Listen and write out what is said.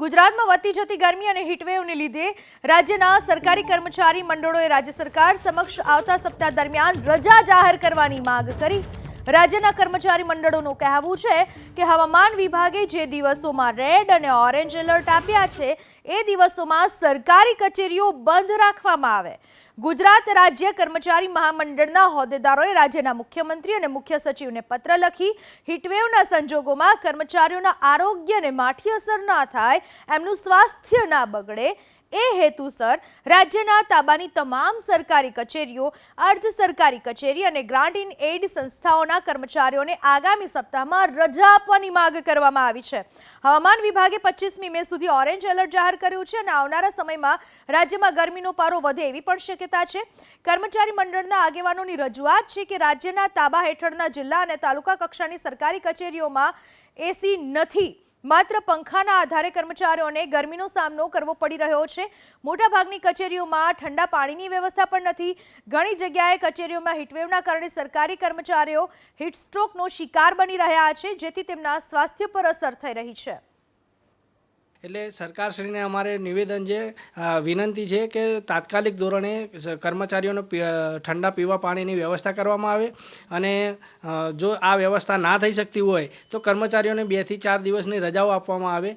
ગુજરાતમાં વધતી જતી ગરમી અને હીટવેવને લીધે રાજ્યના સરકારી કર્મચારી મંડળોએ રાજ્ય સરકાર સમક્ષ આવતા સપ્તાહ દરમિયાન રજા જાહેર કરવાની માંગ કરી. રાજ્યના કર્મચારી મંડળોનું કહેવું છે કે હવામાન વિભાગે જે દિવસોમાં રેડ અને ઓરેન્જ એલર્ટ આપ્યા છે, એ દિવસોમાં સરકારી કચેરીઓ બંધ રાખવામાં આવે. ગુજરાત રાજ્ય કર્મચારી મહામંડળના હોદ્દેદારોએ રાજ્યના મુખ્યમંત્રી અને મુખ્ય સચિવને પત્ર લખી હીટવેવના સંજોગોમાં કર્મચારીઓના આરોગ્યને માઠી અસર ના થાય એમનું સ્વાસ્થ્ય ના બગડે એ હેતુસર રાજ્યના તાબાની તમામ સરકારી કચેરીઓ, અર્ધ સરકારી કચેરી અને ગ્રાન્ટ ઇન એડ સંસ્થાઓના કર્મચારીઓને આગામી સપ્તાહમાં રજા આપવાની માંગ કરવામાં આવી છે. હવામાન વિભાગે પચીસમી મે સુધી ઓરેન્જ એલર્ટ જાહેર કર્યું છે અને આવનારા સમયમાં રાજ્યમાં ગરમીનો પારો વધે એવી પણ શક્યતા છે. કર્મચારી મંડળના આગેવાનોની રજૂઆત છે કે રાજ્યના તાબા હેઠળના જિલ્લા અને તાલુકા કક્ષાની સરકારી કચેરીઓમાં એસી નથી. માત્ર પંખાના આધારે કર્મચારીઓને ગરમીનો સામનો કરવો પડી રહ્યો છે. મોટાભાગની કચેરીઓમાં ઠંડા પાણીની વ્યવસ્થા પણ નથી. ઘણી જગ્યાએ કચેરીઓમાં હીટવેવના કારણે સરકારી કર્મચારીઓ હીટસ્ટ્રોકનો શિકાર બની રહ્યા છે, જેથી તેમના સ્વાસ્થ્ય પર અસર થઈ રહી છે. એટલે સરકારશ્રીને અમારે નિવેદન છે વિનંતી છે કે તાત્કાલિક ધોરણે કર્મચારીઓને ઠંડા પીવા પાણીની વ્યવસ્થા કરવામાં આવે અને જો આ વ્યવસ્થા ના થઈ શકતી હોય તો કર્મચારીઓને બેથી ચાર દિવસની રજાઓ આપવામાં આવે